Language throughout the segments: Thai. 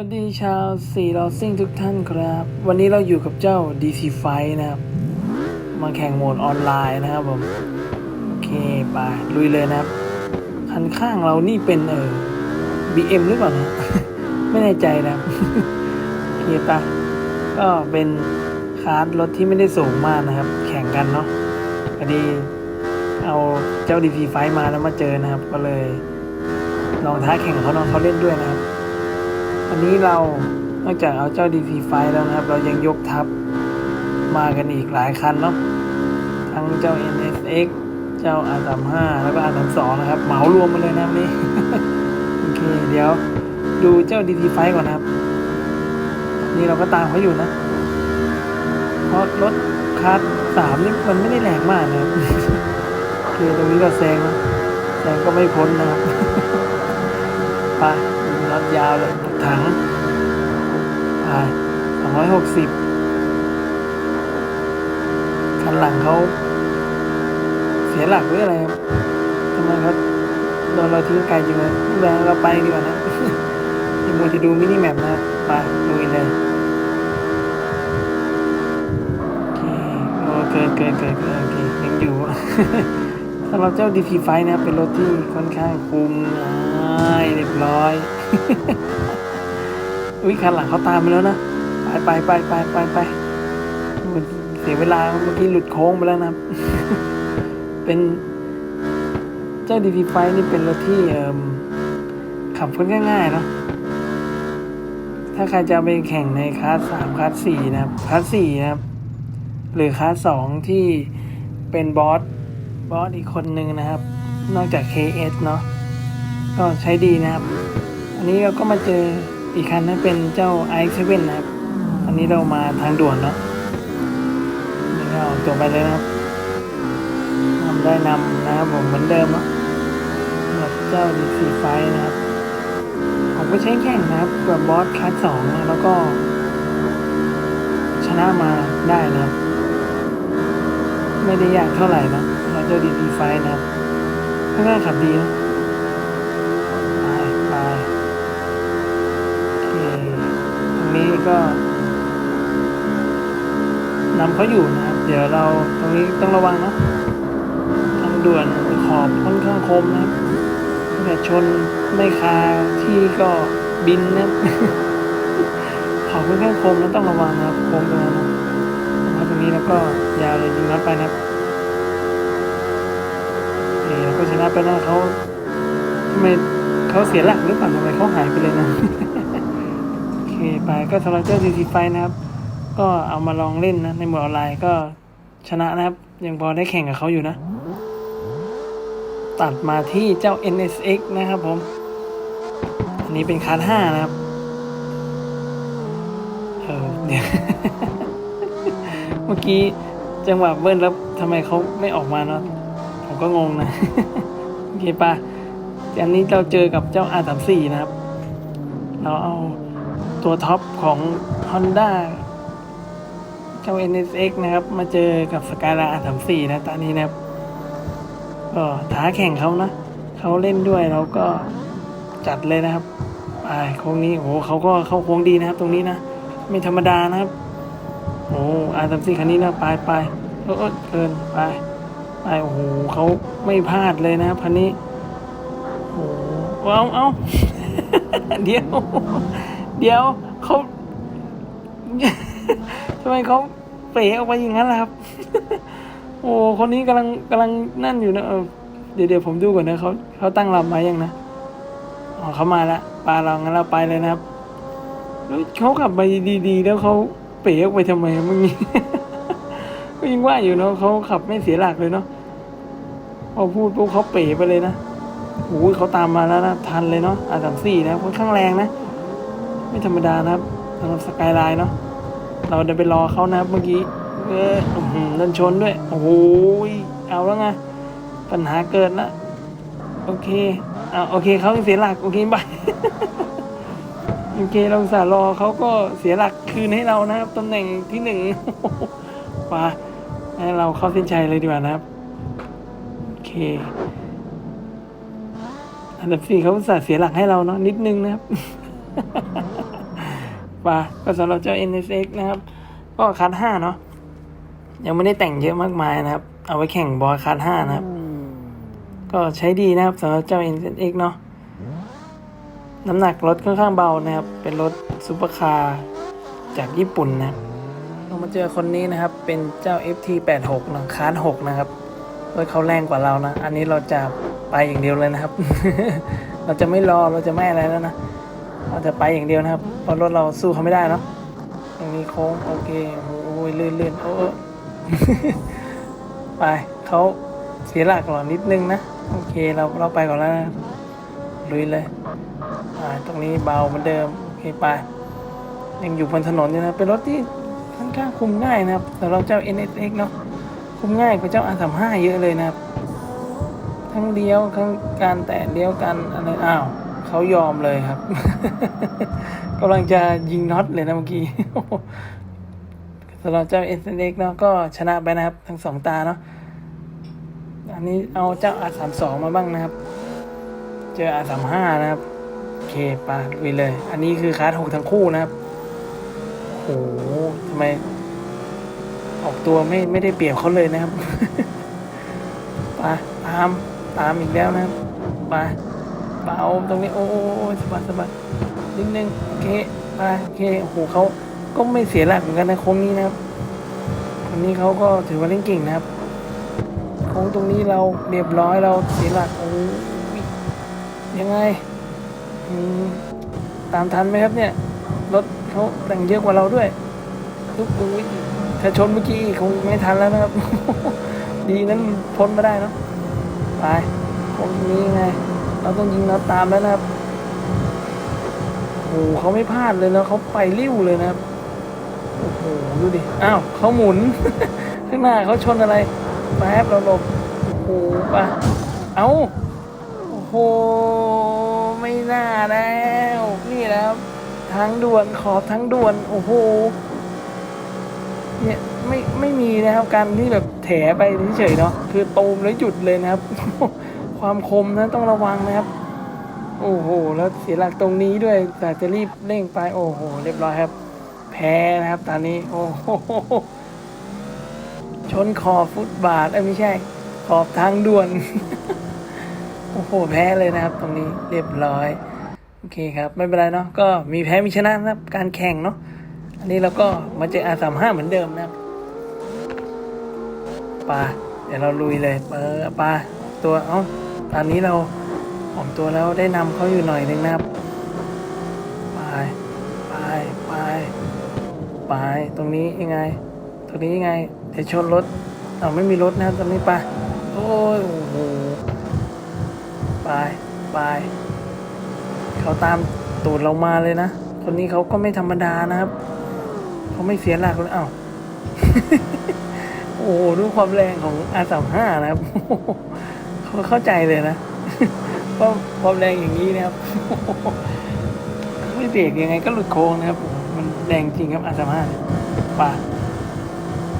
วัสดีชาวสี่ลอซิ่งทุกท่านครับ วันนี้เราอยู่กับเจ้า DC f i นะครับ มาแข่งโหมดออนไลน์นะครับผม โอเคไปลุยเลยนะครับ คันข้างเรานี่เป็นเออ BM หรือเปล่านะ ไม่แน่ใจนะโอเคปะก็เป็นคาร์ดรถที่ไม่ได้สูงมากนะครับ แข่งกันเนาะพอดีเอาเจ้า DC f i มาแล้วมาเจอนะครับ ก็เลยลองท้าแข่งเขาน้องเขาเล่นด้วยนะครับ วันนี้เรานอกจากเอาเจ้า DC ไฟแล้วนะครับ เรายังยกทัพมากันอีกหลายคันเนาะทั้งเจ้า NSX เจ้า R35 แล้วก็ R32 นะครับ เหมารวมมาเลยนะนนี้โอเค เดี๋ยวดูเจ้า DC ไฟก่อนนะครับ นี่เราก็ตามเขาอยู่นะเพราะรถคัสสามนี่มันไม่ได้แรงมากนะครับโอเคตรงนี้ก็แซงนะแซงก็ไม่พ้นนะครับไปน็อตยาวเลย ถังไปสองร้อยหกสิบคันหลังเขาเสียหลักหรืออะไรครับทำไมเขาโดนเราทิ้งไกลจริงเลยแรงเราไปดีกว่านะที่มัวจะดูมินิแมปนะไปดูเลยเคโอ้เกินเกินเกินเกินโอเคยังอยู่สำหรับเจ้า DP ไฟนะเป็นรถที่ค่อนข้างคุมง่ายเรียบร้อย อุ้ยคันหลังเขาตามไปแล้วนะ ไปไปไปไปไปไปเสียเวลาเมื่อกี้หลุดโค้งไปแล้วนะเป็นเจ้า DP ไฟนี่เป็นรถที่ขับค่อนข้างง่ายเนาะถ้าใครจะไปแข่งในคลาสสามคลาสสี่นะครับคลาสสี่นะครับ หรือคลาสสองที่เป็นบอสบอสอีกคนนึงนะครับ นอกจาก KS เนาะก็ใช้ดีนะครับ อันนี้เราก็มาเจอ อีกคันนั้นเป็นเจ้า i7 นะครับ อันนี้เรามาทางด่วนเนาะนี่ก็ออกตัวไปเลยนะครับนำได้นำนะครับผมเหมือนเดิมเนาะสำหรับเจ้า DC ไฟนะครับ ผมก็ใช้แข่งนะครับกับบอสคลาสสองนะแล้วก็ ชนะมาได้นะครับ ไม่ได้ยากเท่าไหร่นะเราเจอดีดีไฟนะครับข้างหน้าขับดีนะ ก็นำเขาอยู่นะครับ เดี๋ยวเราตรงนี้ต้องระวังนะทางด่วนขอบค่อนข้างคมนะครับแต่ชนไม่คาที่ก็บินนะขอบค่อนข้างคมนะต้องระวังนะครับคมตรงนั้นนะมาตรงนี้แล้วก็ยาวเลยยิงนัดไปนะครับเอแล้วก็ชนะไปนะเขาทำไมเขาเสียหลักหรือเปล่าทำไมเขาหายไปเลยนะ ไปก็สำหรับเจ้า CC ไฟนะครับ ก็เอามาลองเล่นนะ ในหมดออนไลน์ก็ชนะนะครับ ยังพอได้แข่งกับเขาอยู่นะ ตัดมาที่เจ้า NSX นะครับผม อันนี้เป็นคาร์ดห้านะครับ เออเดี๋ยวเมื่อกี้จังหวะเบิ้ลแล้วทำไมเขาไม่ออกมาเนาะผมก็งงนะ โอเคปะอันนี้เราเจอกับเจ้า R34 นะครับ เราเอา ตัวท็อปของ Honda เจ้า NSX นะครับ มาเจอกับสกาย a R34 นะตอนนี้นะครับ ก็ท้าแข่งเขานะเขาเล่นด้วยเราก็จัดเลยนะครับไปโค้งนี้โอ้โหเขาก็เข้าโค้งดีนะครับ ตรงนี้นะ ไม่ธรรมดานะครับโอ้อาร์ตัมซี่คันนี้นะไปไปเออเออเกินไปไปโอ้โหเขาไม่พลาดเลยนะครับคันนี้โอ้โหเอาเอาเดี๋ยว เดี๋ยวเขาทำไมเขาเป๋ออกมาอย่างนั้นล่ะครับ โอ้คนนี้กำลังกำลังนั่นอยู่นะเออเดี๋ยวเดี๋ยวผมดูก่อนนะเขาเขาตั้งลำมายังนะอ๋อเขามาแล้วปลาเรางั้นเราไปเลยนะครับแล้วเขาขับไปดีๆ แล้วเขาเป๋ออกไปทำไมมื่อกี้ก็ยังว่าอยู่เนาะเขาขับไม่เสียหลักเลยเนาะพอพูดปุ๊บเขาเป๋ไปเลยนะโอ้ยเขาตามมาแล้วนะทันเลยเนาะอาสามสี่นะค่อนข้างแรงนะ ไม่ธรรมดานะครับสำหรับสกายไลน์เนาะเราเดินไปรอเขานะครับเมื่อกี้เออเดินชนด้วย โอ้โหเอาแล้วไงปัญหาเกิดละโอเคอ่าโอเคเขาเสียหลัก โอเคบายโอเคเราสารอเขาก็เสียหลักคืนให้เรานะครับตำแหน่งที่หนึ่งไปให้เราเข้าเส้นชัยเลยดีกว่านะครับ โอเค อันดับสี่เขาสาเสียหลักให้เราเนาะนิดนึงนะครับ ป่ะก็สำหรับเจ้า NSX นะครับ ก็คัดห้าเนาะยังไม่ได้แต่งเยอะมากมายนะครับ เอาไว้แข่งบอลคัดห้านะครับ ก็ใช้ดีนะครับสำหรับเจ้า NSX เนาะน้ำหนักรถค่อนข้างเบานะครับ เป็นรถซูเปอร์คาร์จากญี่ปุ่นนะครับเรามาเจอคนนี้นะครับ เป็นเจ้า FT86 นะคาร์ด6นะครับรถเขาแรงกว่าเรานะ อันนี้เราจะไปอย่างเดียวเลยนะครับ เราจะไม่รอเราจะไม่อะไรแล้วนะ เราจะไปอย่างเดียวนะครับเพราะรถเราสู้เขาไม่ได้เนาะตรงนี้โค้งโอเคโอ้ยลื่นลื่นๆโอ้ไปเขาเสียหลักหรอนิดนึงนะโอเคเราเราไปก่อนแล้วนะลุยเลยอ่าตรงนี้เบาเหมือนเดิมโอเคไปยังอยู่บนถนนอยู่นะเป็นรถที่ค่อนข้างคุมง่ายนะครับแต่เราเจ้า NSX เนาะคุมง่ายกว่าเจ้า R35 เยอะเลยนะครับ ทั้งเลี้ยวทั้งการแตะเลี้ยวกันอะไรอ้าว เขายอมเลยครับ กำลังจะยิงน็อตเลยนะเมื่อกี้สำหรับเจ้า SNX เนาะก็ชนะไปนะครับ ทั้งสองตาเนาะอันนี้เอาเจ้า R32 มสองมาบ้างนะครับ เจอ R35 นะครับ โอเคไปาลุยเลย อันนี้คือคาร์ดหกทั้งคู่นะครับโอ้โหทำไม ออกตัวไม่ไม่ได้เปรียบเขาเลยนะครับไปตามตามอีกแล้วนะครับไป เบาตรงนี้โอ้สบัดสบัดนิดนึงโอเคไปโอเคโอ้โหเขาก็ไม่เสียหลักเหมือนกันนะโค้งนี้นะครับคนนี้เขาก็ถือว่าเล่นเก่งนะครับโค้งตรงนี้เราเรียบร้อยเราเสียหลักโอ้ยยังไงตามทันไหมครับเนี่ยรถเขาแต่งเยอะกว่าเราด้วยทุกอุ้ยถ้าชนเมื่อกี้คงไม่ทันแล้วนะครับ ดีนั้นพ้นมาได้เนาะไปตรงนี้ไง เราต้องยิงเราตามแล้วนะครับโอ้โหเขาไม่พลาดเลยนะเขาไปริ้วเลยนะครับโอ้โหดูดิอ้าวเขาหมุน ข้างหน้าเขาชนอะไรแป๊บเราหลบโอ้โหไปเอ้าโอ้โหไม่น่าแล้วนี่นะครับทางด่วนขอบทางด่วนโอ้โหเนี่ยไม่ไม่มีนะครับการที่แบบแถไปเฉยๆเนาะคือตูมแล้วหยุดเลยนะครับ ความคมนะต้องระวังนะครับ โอ้โห แล้วเสียหลักตรงนี้ด้วย แต่จะรีบเร่งไปโอ้โห เรียบร้อยครับ แพ้นะครับตอนนี้โอ้โหชนขอบฟุตบาทเอ้ไม่ใช่ ขอบทางด่วน โอ้โห แพ้เลยนะครับ ตรงนี้เรียบร้อย โอเคครับ ไม่เป็นไรเนาะก็มีแพ้มีชนะนะครับ การแข่งเนาะอันนี้เราก็มาเจอ R35 เหมือนเดิมนะครับปาเดี๋ยวเราลุยเลยเปิดปาตัว เอ้า ตอนนี้เราออกตัวแล้วได้นำเขาอยู่หน่อยนึงนะครับ ไปไปไปไปตรงนี้ยังไง ตรงนี้ยังไงเดี๋ยวชนรถเอาไม่มีรถนะครับตรงนี้ไปโอ้ยโอ้โหไปไปเขาตามตูดเรามาเลยนะ คนนี้เขาก็ไม่ธรรมดานะครับเขาไม่เสียหลักเลยเอ้าโอ้ดูความแรงของ R35 นะครับ เขาเข้าใจเลยนะว่าความแรงอย่างนี้นะครับไม่เบรกยังไงก็หลุดโค้งนะครับ มันแรงจริงครับ R35 เนี่ยป่า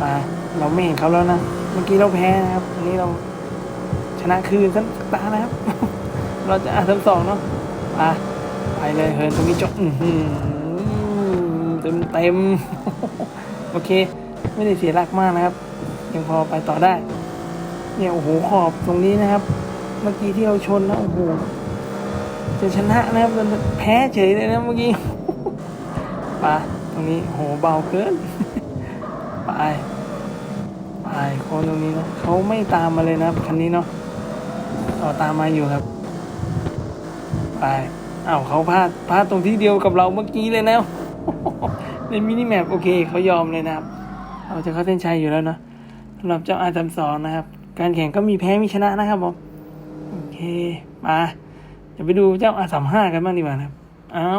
ป่าเราไม่เห็นเขาแล้วนะเมื่อกี้เราแพ้นะครับอันนี้เราชนะคืนสักตานะครับ เราจะ R32 เนาะป่าไปเลยเฮิร์นตรงนี้จบอืเต็มเต็มโอเค ไม่ได้เสียหลักมากนะครับ ยังพอไปต่อได้ เนี่ยโอ้โหขอบตรงนี้นะครับ เมื่อกี้ที่เราชนนะโอ้โหจะชนะนะครับแพ้เฉยเลยนะเมื่อกี้ไปตรงนี้โหเบาเกินไปไปคนตรงนี้นะเขาไม่ตามมาเลยนะคันนี้เนาะต่อตามมาอยู่ครับ ไปอ้าวเขาพลาดพลาดตรงที่เดียวกับเราเมื่อกี้เลยนะในมินิแมปโอเคเขายอมเลยนะครับ เราจะเข้าเส้นชัยอยู่แล้วเนาะสำหรับเจ้าอาร์ตสอนนะครับ การแข่งก็มีแพ้มีชนะนะครับผมโอเคมาเดี๋ยวไปดูเจ้าอาสามห้ากันบ้างดีกว่านะครับ เอา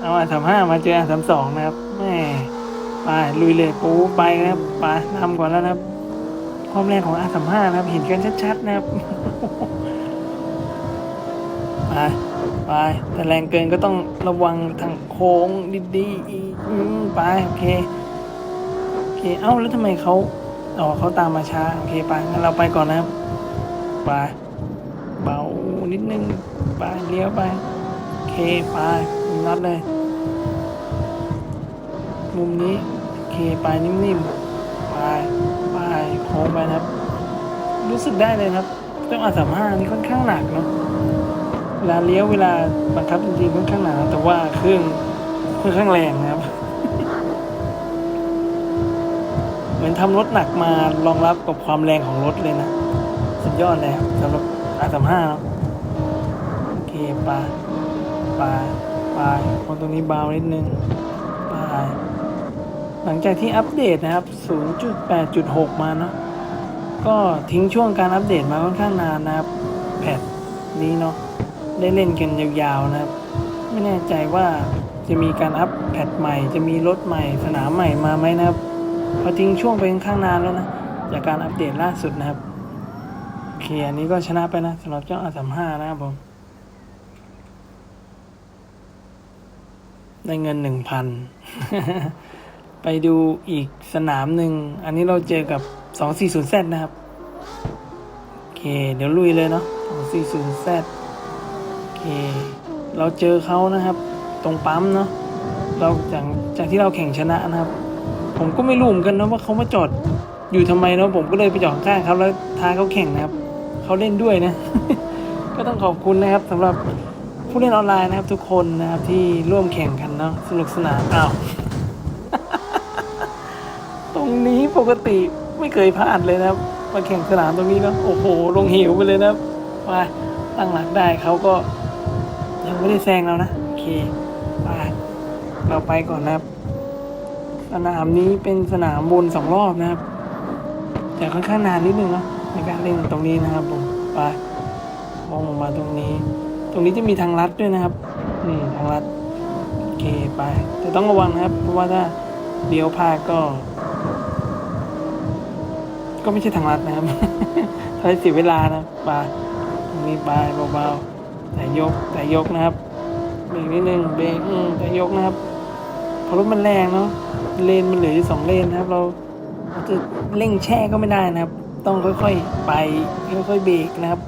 เอาอาสามห้ามาเจออาสามสองนะครับแม่ไปลุยเลยปูไปนะครับไปนำก่อนแล้วนะครับความแรงของอาสามห้านะครับ เห็นกันชัดๆนะครับไปไปแต่แรงเกินก็ต้องระวังทางโค้งดีๆไปโอเค เคเอ้าแล้วทำไมเขาอ๋อเขาตามมาช้า โอเคไปงั้นเราไปก่อนนะครับไปเบานิดนึงไปเลี้ยวไป โอเคเคไปนัดเลย มุมนี้โอเคไปนิ่มๆไปไปโค้งไปนะครับ รู้สึกได้เลยครับต้องอาสามห้านี่ค่อนข้างหนักเนาะเวลาเลี้ยวเวลาบังคับจริงๆค่อนข้างหนักแต่ว่าเครื่องค่อนข้างแรงนะครับ เห มือนทำรถหนักมารองรับกับความแรงของรถเลยนะ สุดยอดเลยครับสำหรับอาสามห้าเนาะโอเคไปไปไปคนตรงนี้เบานิดนึงไปหลังจากที่อัปเดตนะครับ 0.8.6 มาเนาะก็ทิ้งช่วงการอัปเดตมาค่อนข้างนานนะครับ แพทนี้เนาะได้เล่นกันยาวๆนะครับ ไม่แน่ใจว่าจะมีการอัปแพทใหม่ จะมีรถใหม่สนามใหม่มาไหมนะครับ พอทิ้งช่วงไปค่อนข้างนานแล้วนะ จากการอัปเดตล่าสุดนะครับเคอันนี้ก็ชนะไปนะสำหรับเจ้า R35 นะครับผมได้เงินหนึ่งพันไปดูอีกสนามหนึ่ง อันนี้เราเจอกับ 240Z นย์แซนะครับ โอเค เดี๋ยวลุยเลยเนาะ 240Z โอเค เราเจอเขานะครับ ตรงปั๊มเนาะเราจากจากที่เราแข่งชนะนะครับ ผมก็ไม่รู้เหมือนกันนะว่าเขามาจอดอยู่ทำไมเนาะผมก็เลยไปจอดข้างเขาแล้วท้าเขาแข่งนะครับเขาเล่นด้วยนะ ก็ต้องขอบคุณนะครับสำหรับผู้เล่นออนไลน์นะครับ ทุกคนนะครับที่ร่วมแข่งกันเนาะสนุกสนานอ้าวตรงนี้ปกติไม่เคยพลาดเลยนะครับ มาแข่งสนามตรงนี้เนาะโอ้โห ลงเหวไปเลยนะครับมาตั้งหลักได้เขาก็ยังไม่ได้แซงเรานะโอเคไปเราไปก่อนนะครับ สนามนี้เป็นสนามบนสองรอบนะครับ แต่ค่อนข้างนานนิดนึงเนาะในการเล่นตรงนี้นะครับผมไปมองออกมาตรงนี้ ตรงนี้จะมีทางลัดด้วยนะครับ นี่ทางลัดโอเคไป แต่ต้องระวังนะครับ เพราะว่าถ้าเลี้ยวพลาดก็ ก็ไม่ใช่ทางลัดนะครับใช้เสียเวลานะไปตรงนี้ไปเบาๆแต่ยกแต่ยกนะครับเบรกนิดนึงเบรกแต่ยกนะครับเพราะรถมันแรงเนาะ เลนมันเหลืออยู่สองเลนนะครับ เราเราจะเร่งแช่ก็ไม่ได้นะครับ ต้องค่อยๆไปค่อยๆเบรกนะครับ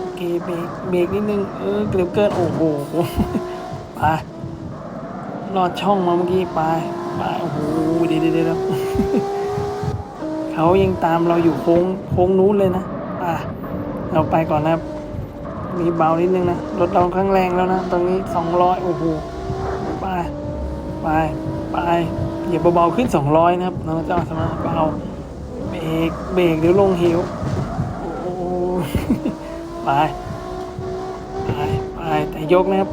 โอเคเบรกเบรกนิดนึงเออเกือบเกินโอ้โหไปลอดช่องมาเมื่อกี้ไปไปโอ้โหเดี๋ยวเดี๋ยวเดี๋ยวเขายังตามเราอยู่โค้งโค้งนู้นเลยนะป่ะเราไปก่อนนะครับ มีเบานิดนึงนะรถเราข้างแรงแล้วนะ ตรงนี้สองร้อยโอ้โห ไปไปอย่าเบาๆขึ้นสองร้อยนะครับเราจะเอาสมาเบาเบรกเบรกเดี๋ยวลงเหวโอ้โหไปไปไปแต่ยกนะครับ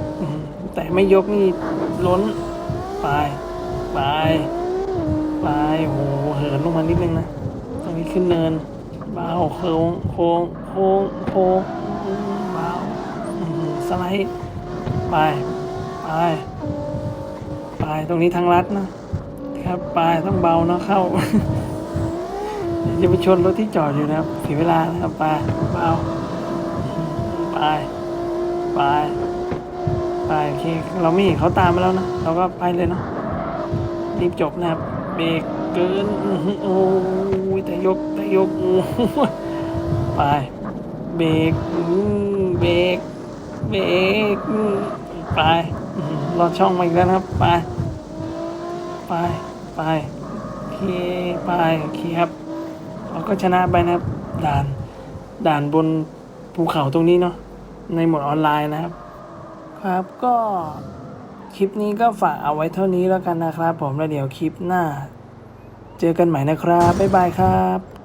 แต่ไม่ยกนี่ล้นไปไปไปโอ้โหเหินลงมานิดนึงนะตรงนี้ขึ้นเนินเบาโค้งโค้งโค้งโค้งเบาสไลด์ไปไป ไปตรงนี้ทางลัดนะครับไปต้องเบาเนาะเข้าอย่าไปชนรถที่จอดอยู่นะครับเสียเวลานะครับไปเบาอืมไปไปไปโอเคเราไม่เห็นเขาตามมาแล้วนะเราก็ไปเลยเนาะรีบจบนะครับเบรกเกินโอ้ยแต่ยกแต่ยกไปเบรกเบรกเบรกไปรอดช่องมาอีกแล้วนะครับไป ไปไปโอเคไปโอเคครับเราก็ชนะไปนะครับ ด่านด่านบนภูเขาตรงนี้เนาะในหมดออนไลน์นะครับ ครับก็คลิปนี้ก็ฝากเอาไว้เท่านี้แล้วกันนะครับ ผมแล้วเดี๋ยวคลิปหน้า เจอกันใหม่นะครับบ๊ายบายครับ